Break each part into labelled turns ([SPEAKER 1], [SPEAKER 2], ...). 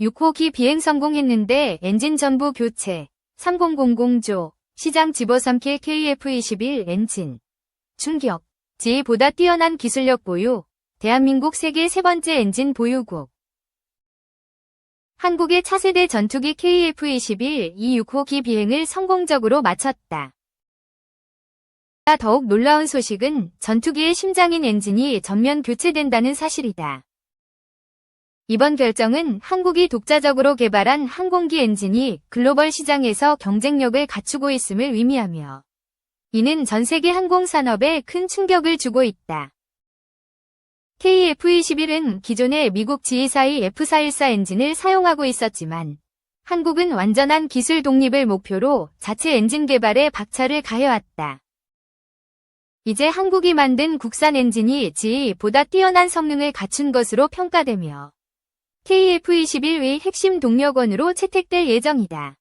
[SPEAKER 1] 6호기 비행 성공했는데 엔진 전부 교체. 3000조. 시장 집어삼킬 KF-21 엔진. 충격. 지보다 뛰어난 기술력 보유. 대한민국 세계 세 번째 엔진 보유국. 한국의 차세대 전투기 KF-21 이 6호기 비행을 성공적으로 마쳤다. 더욱 놀라운 소식은 전투기의 심장인 엔진이 전면 교체된다는 사실이다. 이번 결정은 한국이 독자적으로 개발한 항공기 엔진이 글로벌 시장에서 경쟁력을 갖추고 있음을 의미하며 이는 전 세계 항공 산업에 큰 충격을 주고 있다. KF-21은 기존의 미국 지휘사의 F414 엔진을 사용하고 있었지만 한국은 완전한 기술 독립을 목표로 자체 엔진 개발에 박차를 가해왔다. 이제 한국이 만든 국산 엔진이 지휘보다 뛰어난 성능을 갖춘 것으로 평가되며 KF-21의 핵심 동력원으로 채택될 예정이다.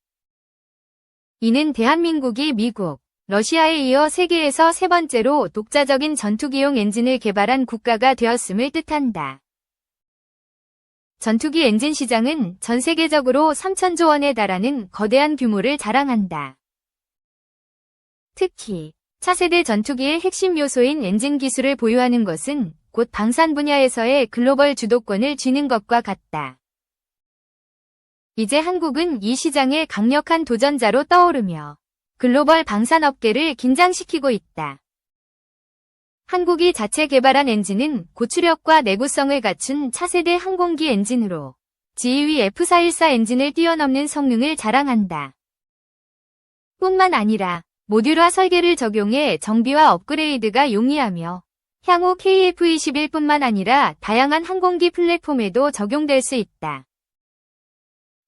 [SPEAKER 1] 이는 대한민국이 미국, 러시아에 이어 세계에서 세 번째로 독자적인 전투기용 엔진을 개발한 국가가 되었음을 뜻한다. 전투기 엔진 시장은 전 세계적으로 3천조 원에 달하는 거대한 규모를 자랑한다. 특히 차세대 전투기의 핵심 요소인 엔진 기술을 보유하는 것은 곧 방산 분야에서의 글로벌 주도권을 쥐는 것과 같다. 이제 한국은 이 시장의 강력한 도전자로 떠오르며 글로벌 방산업계를 긴장시키고 있다. 한국이 자체 개발한 엔진은 고출력과 내구성을 갖춘 차세대 항공기 엔진으로 지휘 F414 엔진을 뛰어넘는 성능을 자랑한다. 뿐만 아니라 모듈화 설계를 적용해 정비와 업그레이드가 용이하며 향후 KF-21뿐만 아니라 다양한 항공기 플랫폼에도 적용될 수 있다.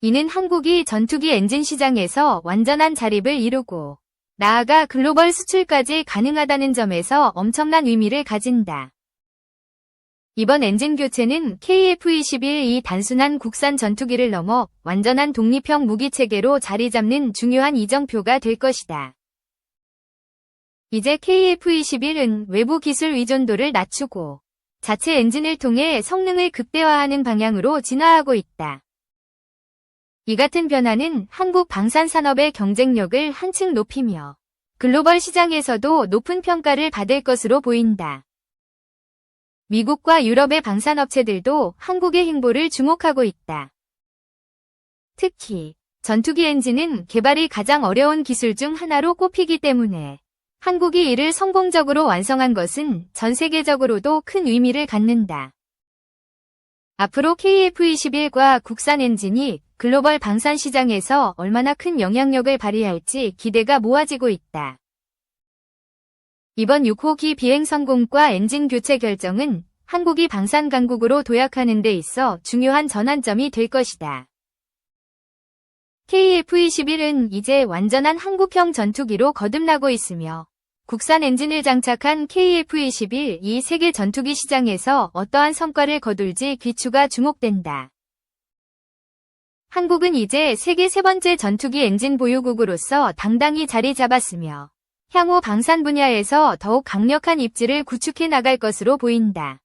[SPEAKER 1] 이는 한국이 전투기 엔진 시장에서 완전한 자립을 이루고 나아가 글로벌 수출까지 가능하다는 점에서 엄청난 의미를 가진다. 이번 엔진 교체는 KF-21이 단순한 국산 전투기를 넘어 완전한 독립형 무기체계로 자리 잡는 중요한 이정표가 될 것이다. 이제 KF-21은 외부 기술 의존도를 낮추고 자체 엔진을 통해 성능을 극대화하는 방향으로 진화하고 있다. 이 같은 변화는 한국 방산 산업의 경쟁력을 한층 높이며 글로벌 시장에서도 높은 평가를 받을 것으로 보인다. 미국과 유럽의 방산업체들도 한국의 행보를 주목하고 있다. 특히 전투기 엔진은 개발이 가장 어려운 기술 중 하나로 꼽히기 때문에 한국이 이를 성공적으로 완성한 것은 전 세계적으로도 큰 의미를 갖는다. 앞으로 KF-21과 국산 엔진이 글로벌 방산 시장에서 얼마나 큰 영향력을 발휘할지 기대가 모아지고 있다. 이번 6호기 비행 성공과 엔진 교체 결정은 한국이 방산 강국으로 도약하는 데 있어 중요한 전환점이 될 것이다. KF-21은 이제 완전한 한국형 전투기로 거듭나고 있으며 국산 엔진을 장착한 KF-21 이 세계 전투기 시장에서 어떠한 성과를 거둘지 귀추가 주목된다. 한국은 이제 세계 세 번째 전투기 엔진 보유국으로서 당당히 자리 잡았으며 향후 방산 분야에서 더욱 강력한 입지를 구축해 나갈 것으로 보인다.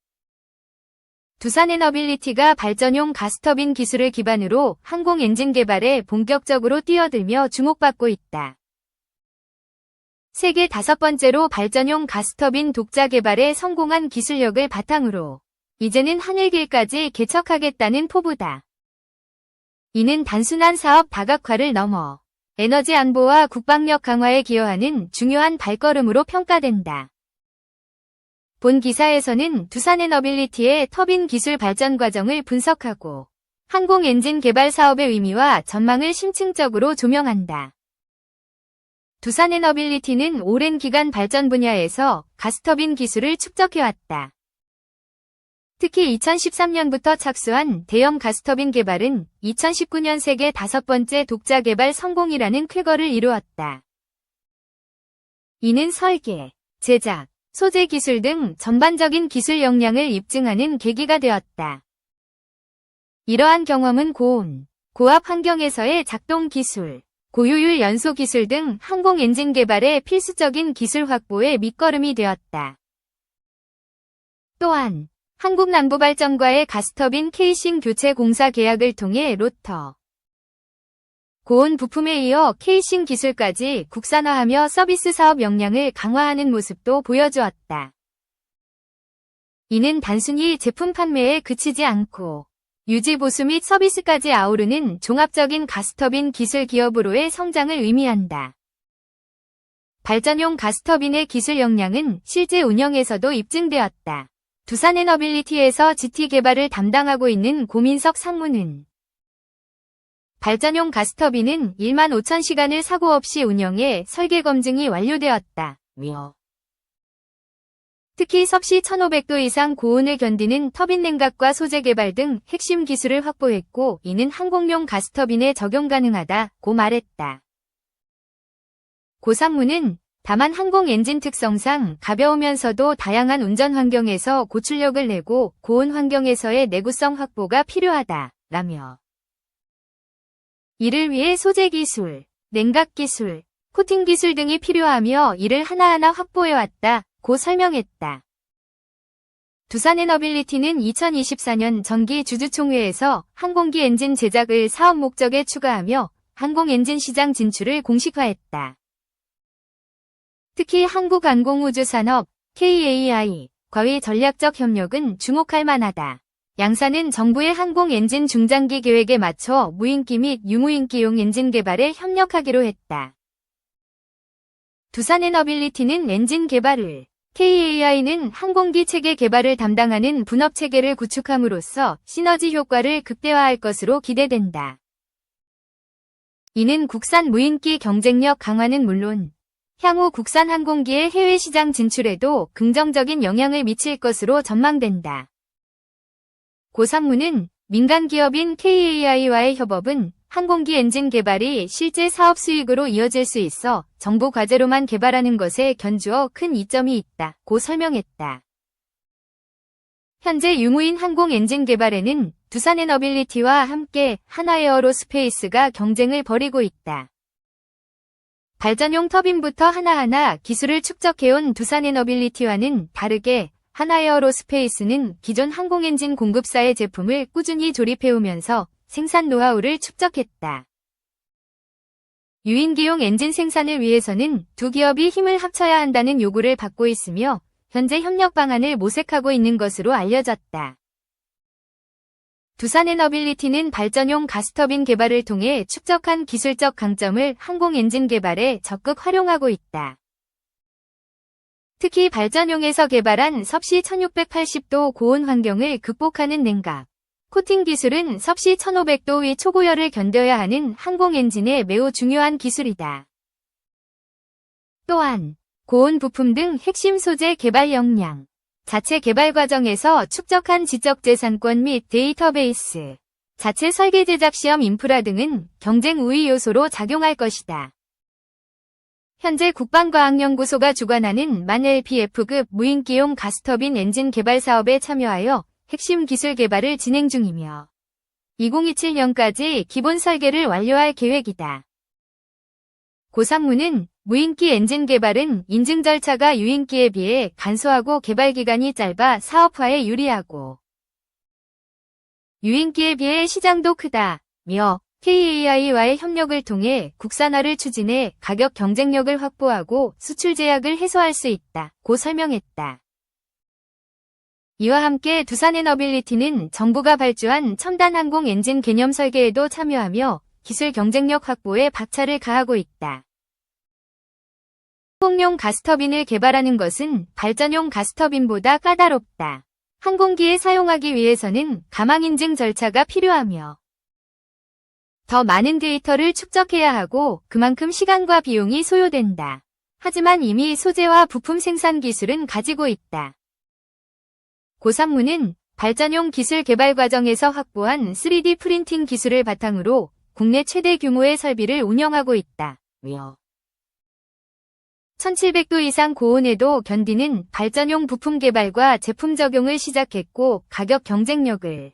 [SPEAKER 1] 두산 에너빌리티가 발전용 가스터빈 기술을 기반으로 항공 엔진 개발에 본격적으로 뛰어들며 주목받고 있다. 세계 다섯 번째로 발전용 가스터빈 독자 개발에 성공한 기술력을 바탕으로 이제는 하늘길까지 개척하겠다는 포부다. 이는 단순한 사업 다각화를 넘어 에너지 안보와 국방력 강화에 기여하는 중요한 발걸음으로 평가된다. 본 기사에서는 두산에너빌리티의 터빈 기술 발전 과정을 분석하고 항공 엔진 개발 사업의 의미와 전망을 심층적으로 조명한다. 두산에너빌리티는 오랜 기간 발전 분야에서 가스터빈 기술을 축적해왔다. 특히 2013년부터 착수한 대형 가스터빈 개발은 2019년 세계 다섯 번째 독자 개발 성공이라는 쾌거를 이루었다. 이는 설계, 제작, 소재 기술 등 전반적인 기술 역량을 입증하는 계기가 되었다. 이러한 경험은 고온, 고압 환경에서의 작동 기술, 고효율 연소 기술 등 항공 엔진 개발의 필수적인 기술 확보의 밑거름이 되었다. 또한 한국 남부발전과의 가스터빈 케이싱 교체 공사 계약을 통해 로터, 고온 부품에 이어 케이싱 기술까지 국산화하며 서비스 사업 역량을 강화하는 모습도 보여주었다. 이는 단순히 제품 판매에 그치지 않고 유지 보수 및 서비스까지 아우르는 종합적인 가스터빈 기술 기업으로의 성장을 의미한다. 발전용 가스터빈의 기술 역량은 실제 운영에서도 입증되었다. 두산에너빌리티에서 GT 개발을 담당하고 있는 고민석 상무는 발전용 가스터빈은 1만 5천 시간을 사고 없이 운영해 설계 검증이 완료되었다. 며 특히 섭씨 1500도 이상 고온을 견디는 터빈 냉각과 소재 개발 등 핵심 기술을 확보했고 이는 항공용 가스터빈에 적용 가능하다고 말했다. 고산무는 다만 항공 엔진 특성상 가벼우면서도 다양한 운전 환경에서 고출력을 내고 고온 환경에서의 내구성 확보가 필요하다. 라며 이를 위해 소재 기술, 냉각 기술, 코팅 기술 등이 필요하며 이를 하나하나 확보해왔다. 고 설명했다. 두산에너빌리티는 2024년 정기 주주총회에서 항공기 엔진 제작을 사업 목적에 추가하며 항공 엔진 시장 진출을 공식화했다. 특히 한국항공우주산업, KAI, 과의 전략적 협력은 주목할 만하다. 양사는 정부의 항공 엔진 중장기 계획에 맞춰 무인기 및 유무인기용 엔진 개발에 협력하기로 했다. 두산에너빌리티는 엔진 개발을, KAI는 항공기 체계 개발을 담당하는 분업 체계를 구축함으로써 시너지 효과를 극대화할 것으로 기대된다. 이는 국산 무인기 경쟁력 강화는 물론 향후 국산 항공기의 해외 시장 진출에도 긍정적인 영향을 미칠 것으로 전망된다. 고상무는 민간 기업인 KAI와의 협업은 항공기 엔진 개발이 실제 사업 수익으로 이어질 수 있어 정부 과제로만 개발하는 것에 견주어 큰 이점이 있다. 고 설명했다. 현재 유무인 항공 엔진 개발에는 두산에너빌리티와 함께 하나에어로스페이스가 경쟁을 벌이고 있다. 발전용 터빈부터 하나하나 기술을 축적해온 두산에너빌리티와는 다르게 하나에어로스페이스는 기존 항공엔진 공급사의 제품을 꾸준히 조립해오면서 생산 노하우를 축적했다. 유인기용 엔진 생산을 위해서는 두 기업이 힘을 합쳐야 한다는 요구를 받고 있으며 현재 협력 방안을 모색하고 있는 것으로 알려졌다. 두산에너빌리티는 발전용 가스터빈 개발을 통해 축적한 기술적 강점을 항공 엔진 개발에 적극 활용하고 있다. 특히 발전용에서 개발한 섭씨 1680도 고온 환경을 극복하는 냉각, 코팅 기술은 섭씨 1500도 위 초고열을 견뎌야 하는 항공 엔진에 매우 중요한 기술이다. 또한 고온 부품 등 핵심 소재 개발 역량, 자체 개발 과정에서 축적한 지적 재산권 및 데이터베이스, 자체 설계 제작 시험 인프라 등은 경쟁 우위 요소로 작용할 것이다. 현재 국방과학연구소가 주관하는 만 LPF급 무인기용 가스터빈 엔진 개발 사업에 참여하여 핵심 기술 개발을 진행 중이며 2027년까지 기본 설계를 완료할 계획이다. 고상무는 무인기 엔진 개발은 인증 절차가 유인기에 비해 간소하고 개발 기간이 짧아 사업화에 유리하고 유인기에 비해 시장도 크다며 KAI와의 협력을 통해 국산화를 추진해 가격 경쟁력을 확보하고 수출 제약을 해소할 수 있다. 고 설명했다. 이와 함께 두산에너빌리티는 정부가 발주한 첨단 항공 엔진 개념 설계에도 참여하며 기술 경쟁력 확보에 박차를 가하고 있다. 항공용 가스터빈을 개발하는 것은 발전용 가스터빈보다 까다롭다. 항공기에 사용하기 위해서는 가망 인증 절차가 필요하며 더 많은 데이터를 축적해야 하고 그만큼 시간과 비용이 소요된다. 하지만 이미 소재와 부품 생산 기술은 가지고 있다. 고산무는 발전용 기술 개발 과정에서 확보한 3D 프린팅 기술을 바탕으로 국내 최대 규모의 설비를 운영하고 있다. 1700도 이상 고온에도 견디는 발전용 부품 개발과 제품 적용을 시작했고 가격 경쟁력을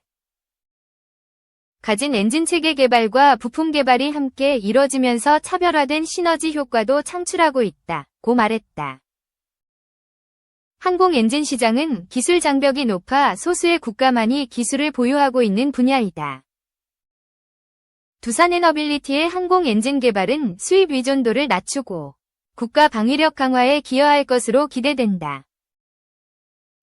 [SPEAKER 1] 가진 엔진 체계 개발과 부품 개발이 함께 이뤄지면서 차별화된 시너지 효과도 창출하고 있다. 고 말했다. 항공 엔진 시장은 기술 장벽이 높아 소수의 국가만이 기술을 보유하고 있는 분야이다. 두산 에너빌리티의 항공 엔진 개발은 수입 의존도를 낮추고 국가 방위력 강화에 기여할 것으로 기대된다.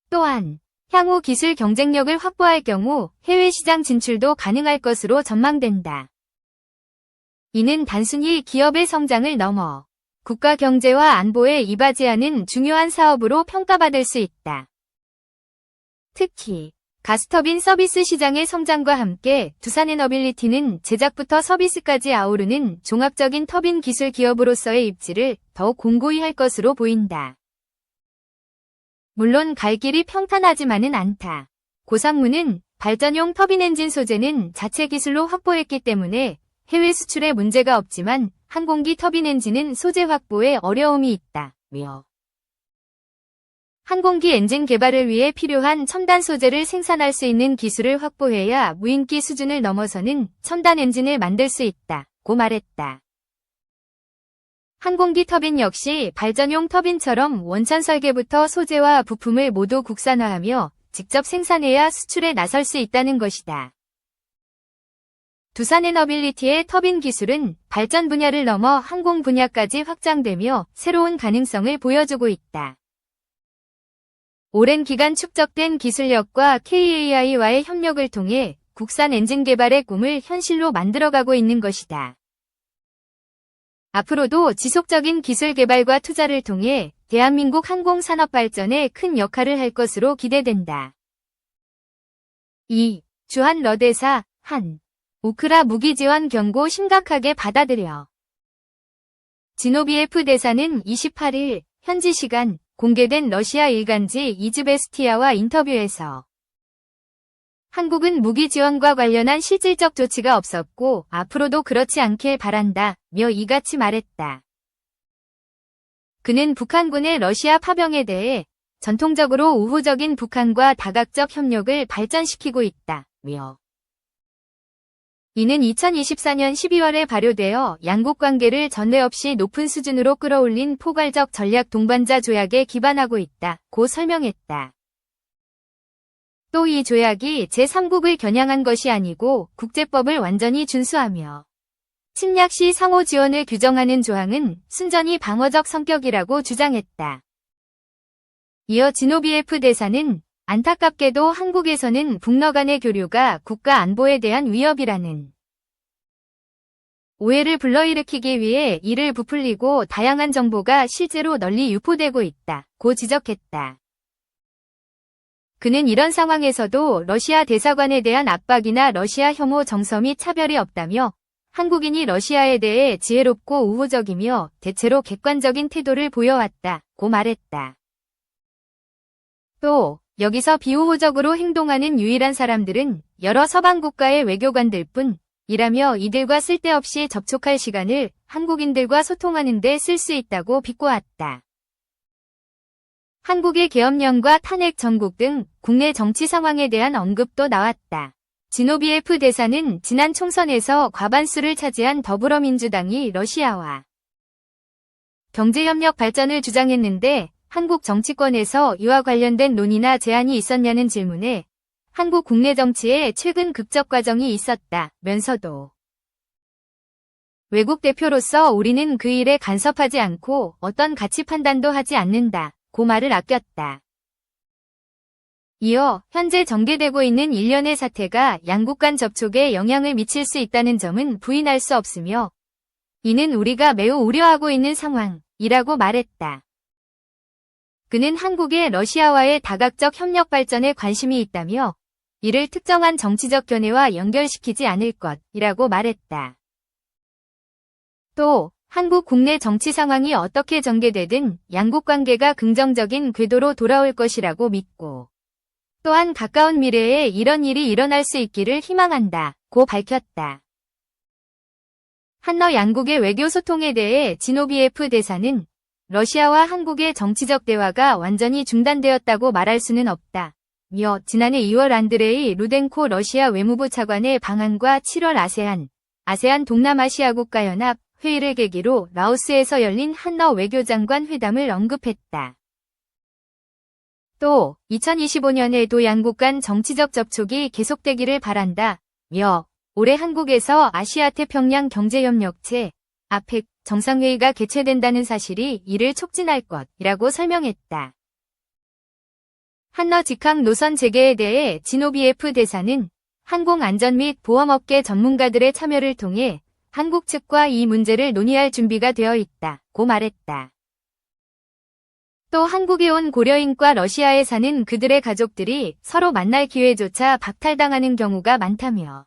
[SPEAKER 1] 또한 향후 기술 경쟁력을 확보할 경우 해외 시장 진출도 가능할 것으로 전망된다. 이는 단순히 기업의 성장을 넘어 국가 경제와 안보에 이바지하는 중요한 사업으로 평가받을 수 있다. 특히 가스터빈 서비스 시장의 성장과 함께 두산에너빌리티는 제작부터 서비스까지 아우르는 종합적인 터빈 기술 기업으로서의 입지를 더욱 공고히 할 것으로 보인다. 물론 갈 길이 평탄하지만은 않다. 고상무는 발전용 터빈 엔진 소재는 자체 기술로 확보했기 때문에 해외 수출에 문제가 없지만 항공기 터빈 엔진은 소재 확보에 어려움이 있다. 며 항공기 엔진 개발을 위해 필요한 첨단 소재를 생산할 수 있는 기술을 확보해야 무인기 수준을 넘어서는 첨단 엔진을 만들 수 있다. 고 말했다. 항공기 터빈 역시 발전용 터빈처럼 원천 설계부터 소재와 부품을 모두 국산화하며 직접 생산해야 수출에 나설 수 있다는 것이다. 두산에너빌리티의 터빈 기술은 발전 분야를 넘어 항공 분야까지 확장되며 새로운 가능성을 보여주고 있다. 오랜 기간 축적된 기술력과 KAI와의 협력을 통해 국산 엔진 개발의 꿈을 현실로 만들어가고 있는 것이다. 앞으로도 지속적인 기술 개발과 투자를 통해 대한민국 항공 산업 발전에 큰 역할을 할 것으로 기대된다. 2. 주한 러대사, 한. 우크라 무기 지원 경고 심각하게 받아들여. 지노비에프 대사는 28일 현지 시간 공개된 러시아 일간지 이즈베스티아와 인터뷰에서 한국은 무기 지원과 관련한 실질적 조치가 없었고 앞으로도 그렇지 않길 바란다 며 이같이 말했다. 그는 북한군의 러시아 파병에 대해 전통적으로 우호적인 북한과 다각적 협력을 발전시키고 있다 며 이는 2024년 12월에 발효되어 양국 관계를 전례 없이 높은 수준으로 끌어올린 포괄적 전략 동반자 조약에 기반하고 있다. 고 설명했다. 또 이 조약이 제3국을 겨냥한 것이 아니고 국제법을 완전히 준수하며 침략 시 상호 지원을 규정하는 조항은 순전히 방어적 성격이라고 주장했다. 이어 지노비에프 대사는 안타깝게도 한국에서는 북러 간의 교류가 국가 안보에 대한 위협이라는 오해를 불러일으키기 위해 이를 부풀리고 다양한 정보가 실제로 널리 유포되고 있다. 고 지적했다. 그는 이런 상황에서도 러시아 대사관에 대한 압박이나 러시아 혐오 정서 및 차별이 없다며 한국인이 러시아에 대해 지혜롭고 우호적이며 대체로 객관적인 태도를 보여왔다. 고 말했다. 또 여기서 비우호적으로 행동하는 유일한 사람들은 여러 서방 국가의 외교관들 뿐 이라며 이들과 쓸데없이 접촉할 시간을 한국인들과 소통하는 데 쓸 수 있다고 비꼬았다. 한국의 계엄령과 탄핵 전국 등 국내 정치 상황에 대한 언급도 나왔다. 지노비에프 대사는 지난 총선에서 과반수를 차지한 더불어민주당이 러시아와 경제협력 발전을 주장했는데 한국 정치권에서 이와 관련된 논의나 제안이 있었냐는 질문에 한국 국내 정치에 최근 극적 과정이 있었다 면서도 외국 대표로서 우리는 그 일에 간섭하지 않고 어떤 가치 판단도 하지 않는다 고 말을 아꼈다. 이어 현재 전개되고 있는 일련의 사태가 양국 간 접촉에 영향을 미칠 수 있다는 점은 부인할 수 없으며 이는 우리가 매우 우려하고 있는 상황이라고 말했다. 그는 한국의 러시아와의 다각적 협력 발전에 관심이 있다며 이를 특정한 정치적 견해와 연결시키지 않을 것이라고 말했다. 또 한국 국내 정치 상황이 어떻게 전개되든 양국 관계가 긍정적인 궤도로 돌아올 것이라고 믿고 또한 가까운 미래에 이런 일이 일어날 수 있기를 희망한다. 고 밝혔다. 한러 양국의 외교 소통에 대해 지노비에프 대사는 러시아와 한국의 정치적 대화가 완전히 중단되었다고 말할 수는 없다. 며 지난해 2월 안드레이 루덴코 러시아 외무부 차관의 방한과 7월 아세안, 아세안 동남아시아 국가연합 회의를 계기로 라오스에서 열린 한러 외교장관 회담을 언급했다. 또 2025년에도 양국 간 정치적 접촉이 계속되기를 바란다. 며 올해 한국에서 아시아 태평양 경제협력체 아펙 정상회의가 개최된다는 사실이 이를 촉진할 것이라고 설명했다. 한러 직항 노선 재개에 대해 진오비에프 대사는 항공안전 및 보험업계 전문가들의 참여를 통해 한국 측과 이 문제를 논의할 준비가 되어 있다 고 말했다. 또 한국에 온 고려인과 러시아에 사는 그들의 가족들이 서로 만날 기회조차 박탈당하는 경우가 많다며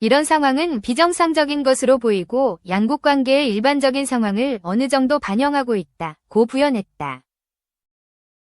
[SPEAKER 1] 이런 상황은 비정상적인 것으로 보이고 양국 관계의 일반적인 상황을 어느 정도 반영하고 있다 고 부연했다.